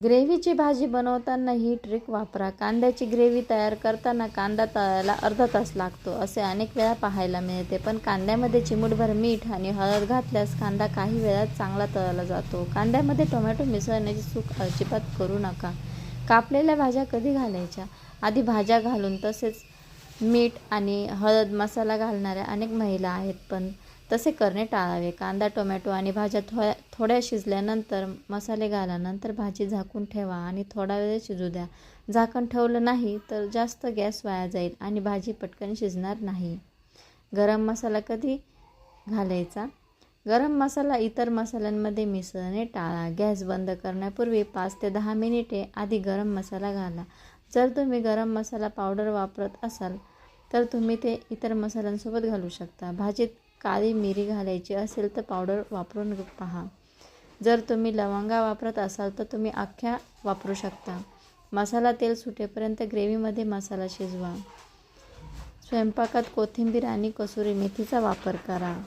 ग्रेव्हीची भाजी बनवताना ही ट्रिक वापरा. कांद्याची ग्रेव्ही तयार करताना कांदा तळायला अर्धा तास लागतो असे अनेक वेळा पाहायला मिळते. पण कांद्यामध्ये चिमूटभर मीठ आणि हळद घातल्यास कांदा काही वेळात चांगला तळला जातो. कांद्यामध्ये टोमॅटो मिसळण्याची चूक अजिबात करू नका. कापलेल्या भाज्या कधी घालायच्या? आधी भाज्या घालून तसेच मीठ आणि हळद मसाला घालणाऱ्या अनेक महिला आहेत पण तसे करणे टाळावे. कांदा टोमॅटो आणि भाज्या थोड्या थोड्या शिजल्यानंतर मसाले घाला नंतर भाजी झाकून ठेवा आणि थोडा वेळ शिजू द्या. झाकण ठेवलं नाही तर जास्त गॅस वाया जाईल आणि भाजी पटकन शिजणार नाही. गरम मसाला कधी घालायचा? गरम मसाला इतर मसाल्यांमध्ये मिसळणे टाळा. गॅस बंद करण्यापूर्वी पाच ते दहा मिनिटे आधी गरम मसाला घाला. जर तुम्ही गरम मसाला पावडर वापरत असाल तर तुम्ही ते इतर मसाल्यांसोबत घालू शकता. भाजीत काळी मिरी घालायची असेल तर पावडर वापरून पहा. जर तुम्ही लवंगा वापरत असाल तर तुम्ही अख्ख्या वापरू शकता. मसाला तेल सुटेपर्यंत ग्रेव्हीमध्ये मसाला शिजवा. स्वयंपाकात कोथिंबीर आणि कसुरी मेथीचा वापर करा.